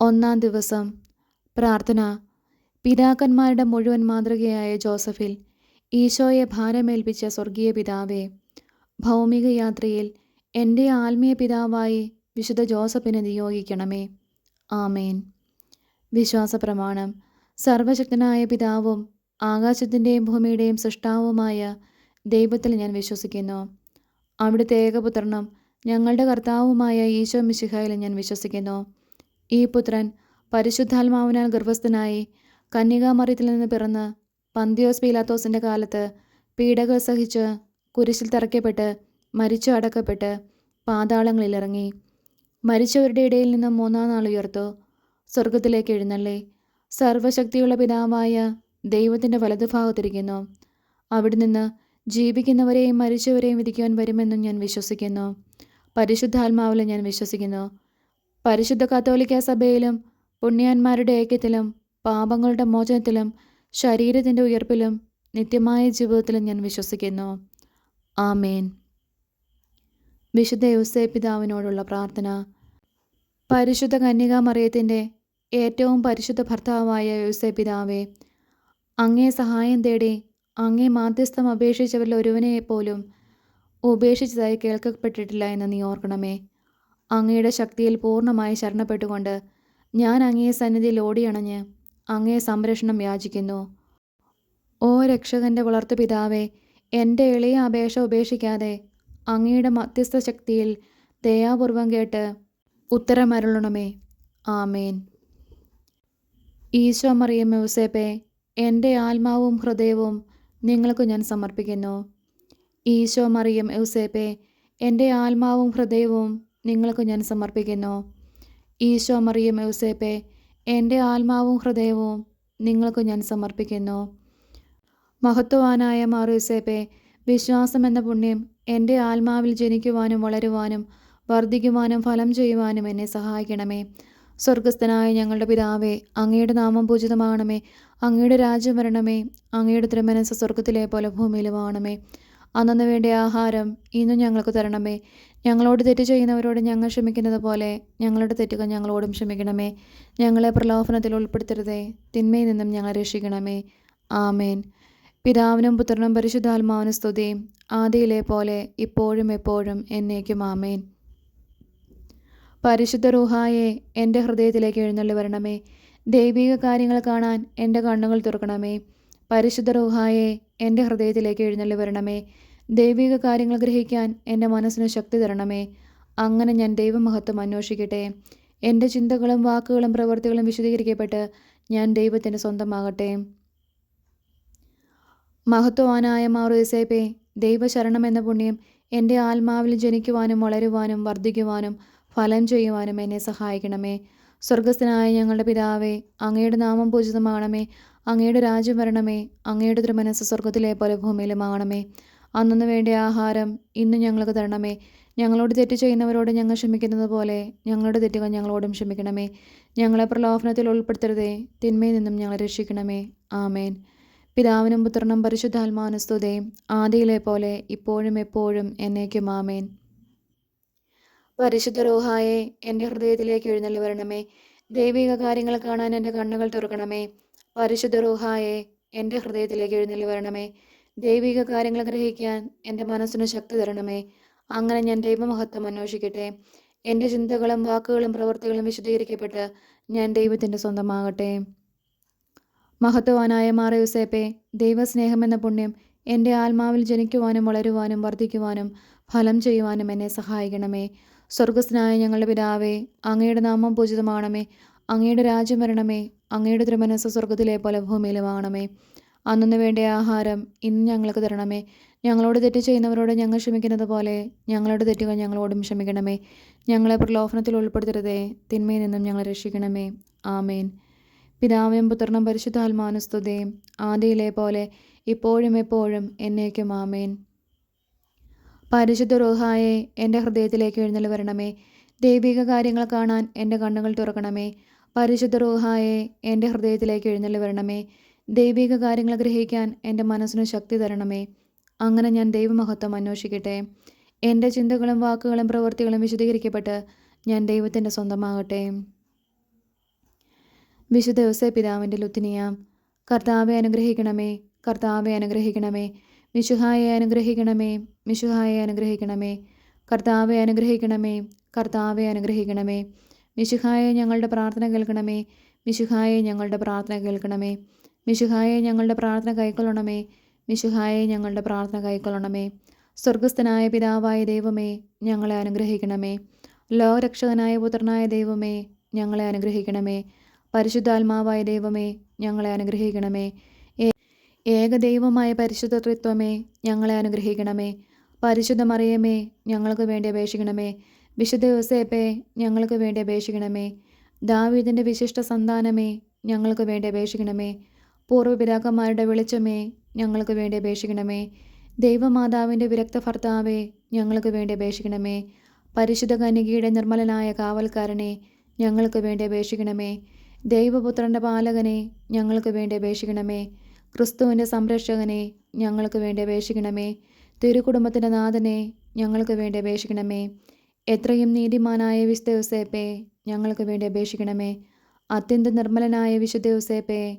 ഒന്നാം ദിവസം. പ്രാർത്ഥന. പിതാക്കന്മാരുടെ മുഴുവൻ മാതൃകയായ ജോസഫിൽ ഈശോയെ ഭാരമേൽപ്പിച്ച സ്വർഗീയ പിതാവേ ഭൗമിക യാത്രയിൽ എന്റെ ആത്മീയ പിതാവായി വിശുദ്ധ ജോസഫിനെ നിയോഗിക്കണമേ. ആമേൻ. വിശ്വാസ പ്രമാണം സർവശക്തനായ പിതാവും ആകാശത്തിന്റെയും ഭൂമിയുടെയും സൃഷ്ടാവുമായ ദൈവത്തിൽ ഞാൻ വിശ്വസിക്കുന്നു. അവിടുത്തെ ഏകപുത്രനും ഞങ്ങളുടെ കർത്താവുമായ ഈശോ മിശിഹായിൽ ഞാൻ വിശ്വസിക്കുന്നു. ഈ പുത്രൻ പരിശുദ്ധാത്മാവിനാൽ ഗർഭസ്ഥനായി കന്യകാമറിയത്തിൽ നിന്ന് പിറന്ന് പന്തിയോസ് പീലാത്തോസിന്റെ കാലത്ത് പീഡകൾ സഹിച്ച് കുരിശിൽ തറയ്ക്കപ്പെട്ട് മരിച്ചു അടക്കപ്പെട്ട് പാതാളങ്ങളിലിറങ്ങി മരിച്ചവരുടെ ഇടയിൽ നിന്ന് മൂന്നാം നാൾ ഉയർത്തു. സ്വർഗത്തിലേക്ക് എഴുന്നള്ളി. സർവശക്തിയുള്ള പിതാവായ ദൈവത്തിന്റെ വലതുഭാഗത്തിരിക്കുന്നു അവിടെ നിന്ന് ജീവിക്കുന്നവരെയും മരിച്ചവരെയും വിധിക്കുവാൻ വരുമെന്നും ഞാൻ വിശ്വസിക്കുന്നു. പരിശുദ്ധാത്മാവിൽ ഞാൻ വിശ്വസിക്കുന്നു. പരിശുദ്ധ കത്തോലിക്ക സഭയിലും പുണ്യാന്മാരുടെ ഐക്യത്തിലും പാപങ്ങളുടെ മോചനത്തിലും ശരീരത്തിന്റെ ഉയർപ്പിലും നിത്യമായ ജീവിതത്തിലും ഞാൻ വിശ്വസിക്കുന്നു. ആമേൻ. വിശുദ്ധ യുസേ പിതാവിനോടുള്ള പ്രാർത്ഥന. പരിശുദ്ധ കന്യകാമറിയത്തിന്റെ ഏറ്റവും പരിശുദ്ധ ഭർത്താവായ യുസേ പിതാവേ അങ്ങേ സഹായം തേടി അങ്ങേ മാധ്യസ്ഥം അപേക്ഷിച്ചവരിൽ ഒരുവനെ പോലും ഉപേക്ഷിച്ചതായി കേൾക്കപ്പെട്ടിട്ടില്ല എന്ന് നീ ഓർക്കണമേ. അങ്ങയുടെ ശക്തിയിൽ പൂർണമായി ശരണപ്പെട്ടുകൊണ്ട് ഞാൻ അങ്ങേ സന്നിധിയിൽ ഓടിയണഞ്ഞ് അങ്ങേ സംരക്ഷണം യാചിക്കുന്നു. ഓ രക്ഷകന്റെ വളർത്തു പിതാവേ എന്റെ എളിയ അപേക്ഷ ഉപേക്ഷിക്കാതെ അങ്ങയുടെ മധ്യസ്ഥ ശക്തിയിൽ ദയാപൂർവം കേട്ട് ഉത്തരമരുളണമേ ആമേൻ. ഈശോ മറിയം മ്യൂസേപ്പെ എന്റെ ആത്മാവും ഹൃദയവും നിങ്ങൾക്ക് ഞാൻ സമർപ്പിക്കുന്നു. ഈശോ മറിയം യൂസേപ്പെ എന്റെ ആത്മാവും ഹൃദയവും നിങ്ങൾക്ക് ഞാൻ സമർപ്പിക്കുന്നു. ഈശോ മറിയം യൂസേപ്പെ എന്റെ ആത്മാവും ഹൃദയവും നിങ്ങൾക്ക് ഞാൻ സമർപ്പിക്കുന്നു. മഹത്വവാനായ മാറൂസേപ്പെ വിശ്വാസം എന്ന പുണ്യം എന്റെ ആത്മാവിൽ ജനിക്കുവാനും വളരുവാനും വർദ്ധിക്കുവാനും ഫലം ചെയ്യുവാനും എന്നെ സഹായിക്കണമേ. സ്വർഗസ്ഥനായ ഞങ്ങളുടെ പിതാവേ അങ്ങയുടെ നാമം പൂജിതമാകണമേ. അങ്ങയുടെ രാജ്യം വരണമേ. അങ്ങയുടെ തിരുമനസ് സ്വർഗത്തിലെ പോലെ ഭൂമിയിലുമാണമേ അന്നു വേണ്ട ആഹാരം ഇന്നും ഞങ്ങൾക്ക് തരണമേ. ഞങ്ങളോട് തെറ്റ് ചെയ്യുന്നവരോട് ഞങ്ങൾ ക്ഷമിക്കുന്നത് പോലെ ഞങ്ങളുടെ തെറ്റുകൾ ഞങ്ങളോടും ക്ഷമിക്കണമേ. ഞങ്ങളെ പ്രലോഭനത്തിൽ ഉൾപ്പെടുത്തരുതേ. തിന്മയിൽ നിന്നും ഞങ്ങളെ രക്ഷിക്കണമേ. ആമേൻ. പിതാവിനും പുത്രനും പരിശുദ്ധാത്മാവിനും സ്തുതി ആദിയിലെ പോലെ ഇപ്പോഴും എപ്പോഴും എന്നേക്കും ആമേൻ. പരിശുദ്ധ റൂഹായെ എന്റെ ഹൃദയത്തിലേക്ക് എഴുന്നള്ളി വരണമേ. ദൈവിക കാര്യങ്ങൾ കാണാൻ എന്റെ കണ്ണുകൾ തുറക്കണമേ. പരിശുദ്ധ റൂഹായെ എന്റെ ഹൃദയത്തിലേക്ക് എഴുന്നള്ളി വരണമേ. ദൈവിക കാര്യങ്ങൾ ഗ്രഹിക്കാൻ എന്റെ മനസ്സിന് ശക്തി തരണമേ. അങ്ങനെ ഞാൻ ദൈവമഹത്വം അന്വേഷിക്കട്ടെ. എന്റെ ചിന്തകളും വാക്കുകളും പ്രവൃത്തികളും വിശദീകരിക്കപ്പെട്ട് ഞാൻ ദൈവത്തിന്റെ സ്വന്തമാകട്ടെ. മഹത്വവാനായ മാറുസേപ്പെ ദൈവശരണം എന്ന പുണ്യം എന്റെ ആത്മാവിൽ ജനിക്കുവാനും വളരുവാനും വർദ്ധിക്കുവാനും ഫലം ചെയ്യുവാനും എന്നെ സഹായിക്കണമേ. സ്വർഗസ്ഥനായ ഞങ്ങളുടെ പിതാവേ അങ്ങയുടെ നാമം പൂജിതമാകണമേ. അങ്ങയുടെ രാജ്യം വരണമേ. അങ്ങയുടെ തിരുമനസ് സ്വർഗത്തിലെ പോലെ ഭൂമിയിലുമാകണമേ അന്നു വേണ്ട ആഹാരം ഇന്ന് ഞങ്ങൾക്ക് തരണമേ. ഞങ്ങളോട് തെറ്റ് ചെയ്യുന്നവരോട് ഞങ്ങൾ ക്ഷമിക്കുന്നത് പോലെ ഞങ്ങളുടെ തെറ്റുകൾ ഞങ്ങളോടും ക്ഷമിക്കണമേ. ഞങ്ങളെ പ്രലോഭനത്തിൽ ഉൾപ്പെടുത്തരുതേ. തിന്മയിൽ നിന്നും ഞങ്ങളെ രക്ഷിക്കണമേ. ആമേൻ. പിതാവിനും പുത്രനും പരിശുദ്ധാത്മാനസ്തുതയും ആദിയിലെ പോലെ ഇപ്പോഴും എപ്പോഴും എന്നേക്കും ആമേൻ. പരിശുദ്ധ റോഹായെ എന്റെ ഹൃദയത്തിലേക്ക് എഴുന്നള്ളി വരണമേ. ദൈവിക കാര്യങ്ങൾ കാണാൻ എന്റെ കണ്ണുകൾ തുറക്കണമേ. പരിശുദ്ധ റോഹായെ എന്റെ ഹൃദയത്തിലേക്ക് എഴുന്നള്ളി വരണമേ. ദൈവിക കാര്യങ്ങൾ ഗ്രഹിക്കാൻ എന്റെ മനസ്സിന് ശക്തി തരണമേ. അങ്ങനെ ഞാൻ ദൈവമഹത്വം അന്വേഷിക്കട്ടെ. എന്റെ ചിന്തകളും വാക്കുകളും പ്രവൃത്തികളും വിശദീകരിക്കപ്പെട്ട് ഞാൻ ദൈവത്തിന്റെ സ്വന്തമാകട്ടെ. മഹത്വവാനായ മാറയുസേപ്പെ ദൈവസ്നേഹം എന്ന പുണ്യം എന്റെ ആത്മാവിൽ ജനിക്കുവാനും വളരുവാനും വർദ്ധിക്കുവാനും ഫലം ചെയ്യുവാനും എന്നെ സഹായിക്കണമേ. സ്വർഗസ്നായ ഞങ്ങളുടെ പിതാവേ അങ്ങയുടെ നാമം പൂജിതമാണമേ അങ്ങയുടെ രാജ്യം വരണമേ. അങ്ങയുടെ തിരുമനസ് സ്വർഗത്തിലെ പോലെ ഭൂമിയിലുമാകണമേ അന്നു വേണ്ട ആഹാരം ഇന്ന് ഞങ്ങൾക്ക് തരണമേ. ഞങ്ങളോട് തെറ്റ് ചെയ്യുന്നവരോട് ഞങ്ങൾ ക്ഷമിക്കുന്നത് പോലെ ഞങ്ങളുടെ തെറ്റുകൾ ഞങ്ങളോടും ക്ഷമിക്കണമേ. ഞങ്ങളെ പ്രലോഭനത്തിൽ ഉൾപ്പെടുത്തരുതേ. തിന്മയിൽ നിന്നും ഞങ്ങളെ രക്ഷിക്കണമേ. ആമേൻ. പിതാവും പുത്രനും പരിശുദ്ധാത്മാവിനും സ്തുതിയും ആദിയിലെ പോലെ ഇപ്പോഴും എപ്പോഴും എന്നേക്കും ആമേൻ. പരിശുദ്ധ റോഹായെ എന്റെ ഹൃദയത്തിലേക്ക് എഴുന്നള്ളി വരണമേ. ദൈവിക കാര്യങ്ങൾ കാണാൻ എന്റെ കണ്ണുകൾ തുറക്കണമേ. പരിശുദ്ധ റോഹായെ എന്റെ ഹൃദയത്തിലേക്ക് എഴുന്നള്ളി വരണമേ. ദൈവിക കാര്യങ്ങൾ ഗ്രഹിക്കാൻ എന്റെ മനസ്സിന് ശക്തി തരണമേ. അങ്ങനെ ഞാൻ ദൈവമഹത്വം അന്വേഷിക്കട്ടെ. എന്റെ ചിന്തകളും വാക്കുകളും പ്രവൃത്തികളും വിശദീകരിക്കപ്പെട്ട് ഞാൻ ദൈവത്തിന്റെ സ്വന്തമാകട്ടെ. വിശുദ്ധ ദിവസേ പിതാവിന്റെ ലുത്തിനിയ കർത്താവെ അനുഗ്രഹിക്കണമേ കർത്താവെ അനുഗ്രഹിക്കണമേ മിശുഹായെ അനുഗ്രഹിക്കണമേ മിശുഹായെ അനുഗ്രഹിക്കണമേ കർത്താവെ അനുഗ്രഹിക്കണമേ കർത്താവെ അനുഗ്രഹിക്കണമേ മിശുഹായെ ഞങ്ങളുടെ പ്രാർത്ഥന കേൾക്കണമേ മിശുഹായെ ഞങ്ങളുടെ പ്രാർത്ഥന കേൾക്കണമേ മിശുഹായെ ഞങ്ങളുടെ പ്രാർത്ഥന കൈക്കൊള്ളണമേ. മിശുഹായെ ഞങ്ങളുടെ പ്രാർത്ഥന കൈക്കൊള്ളണമേ. സ്വർഗസ്ഥനായ പിതാവായ ദൈവമേ ഞങ്ങളെ അനുഗ്രഹിക്കണമേ. ലോകരക്ഷകനായ പുത്രനായ ദൈവമേ ഞങ്ങളെ അനുഗ്രഹിക്കണമേ. പരിശുദ്ധാത്മാവായ ദൈവമേ ഞങ്ങളെ അനുഗ്രഹിക്കണമേ. ഏകദൈവമായ പരിശുദ്ധ ത്രിത്വമേ ഞങ്ങളെ അനുഗ്രഹിക്കണമേ. പരിശുദ്ധ മറിയമേ ഞങ്ങൾക്ക് വേണ്ടി അപേക്ഷിക്കണമേ. വിശുദ്ധ യോസേപ്പേ ഞങ്ങൾക്ക് വേണ്ടി അപേക്ഷിക്കണമേ. ദാവീദിന്റെ വിശിഷ്ട സന്താനമേ ഞങ്ങൾക്ക് വേണ്ടി അപേക്ഷിക്കണമേ. പൂർവപിതാക്കന്മാരുടെ വെളിച്ചമേ ഞങ്ങൾക്ക് വേണ്ടി അപേക്ഷിക്കണമേ. ദൈവമാതാവിന്റെ വിരക്ത ഭർത്താവേ ഞങ്ങൾക്ക് വേണ്ടി അപേക്ഷിക്കണമേ. പരിശുദ്ധ കന്യകയുടെ നിർമ്മലനായ കാവൽക്കാരനെ ഞങ്ങൾക്ക് വേണ്ടി അപേക്ഷിക്കണമേ. ദൈവപുത്രന്റെ പാലകനെ ഞങ്ങൾക്ക് വേണ്ടി അപേക്ഷിക്കണമേ. ക്രിസ്തുവിന്റെ സംരക്ഷകനെ ഞങ്ങൾക്ക് വേണ്ടി അപേക്ഷിക്കണമേ. തിരുക്കുടുംബത്തിന്റെ നാഥനെ ഞങ്ങൾക്ക് വേണ്ടി അപേക്ഷിക്കണമേ. എത്രയും നീതിമാനായ വിശുദ്ധ യോസേപ്പേ ഞങ്ങൾക്ക് വേണ്ടി അപേക്ഷിക്കണമേ. അത്യന്ത നിർമ്മലനായ വിശുദ്ധ യോസേപ്പേ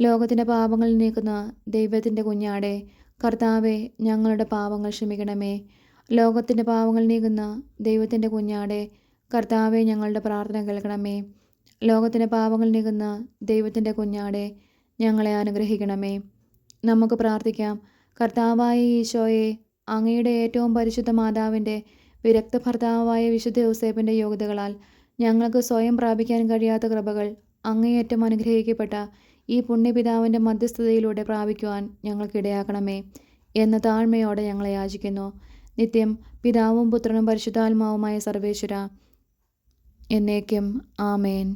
ലോകത്തിന്റെ പാപങ്ങൾ നീക്കുന്ന ദൈവത്തിന്റെ കുഞ്ഞാടെ കർത്താവെ ഞങ്ങളുടെ പാപങ്ങൾ ക്ഷമിക്കണമേ. ലോകത്തിന്റെ പാപങ്ങൾ നീക്കുന്ന ദൈവത്തിന്റെ കുഞ്ഞാടെ കർത്താവെ ഞങ്ങളുടെ പ്രാർത്ഥന കേൾക്കണമേ. ലോകത്തിന്റെ പാപങ്ങൾ നീക്കുന്ന ദൈവത്തിന്റെ കുഞ്ഞാടെ ഞങ്ങളെ അനുഗ്രഹിക്കണമേ. നമുക്ക് പ്രാർത്ഥിക്കാം. കർത്താവായ ഈശോയെ അങ്ങയുടെ ഏറ്റവും പരിശുദ്ധ മാതാവിന്റെ വിരക്ത ഭർത്താവായ വിശുദ്ധ യോസേപ്പിന്റെ യോഗ്യതകളാൽ ഞങ്ങൾക്ക് സ്വയം പ്രാപിക്കാൻ കഴിയാത്ത കൃപകൾ അങ്ങേയറ്റം അനുഗ്രഹിക്കപ്പെട്ട ഈ പുണ്യപിതാവിന്റെ മധ്യസ്ഥതയിലൂടെ പ്രാപിക്കുവാൻ ഞങ്ങൾക്കിടയാക്കണമേ എന്ന താഴ്മയോടെ ഞങ്ങളെ യാചിക്കുന്നു. നിത്യം പിതാവും പുത്രനും പരിശുദ്ധാത്മാവുമായ സർവേശ്വര എന്നേക്കും ആമേൻ.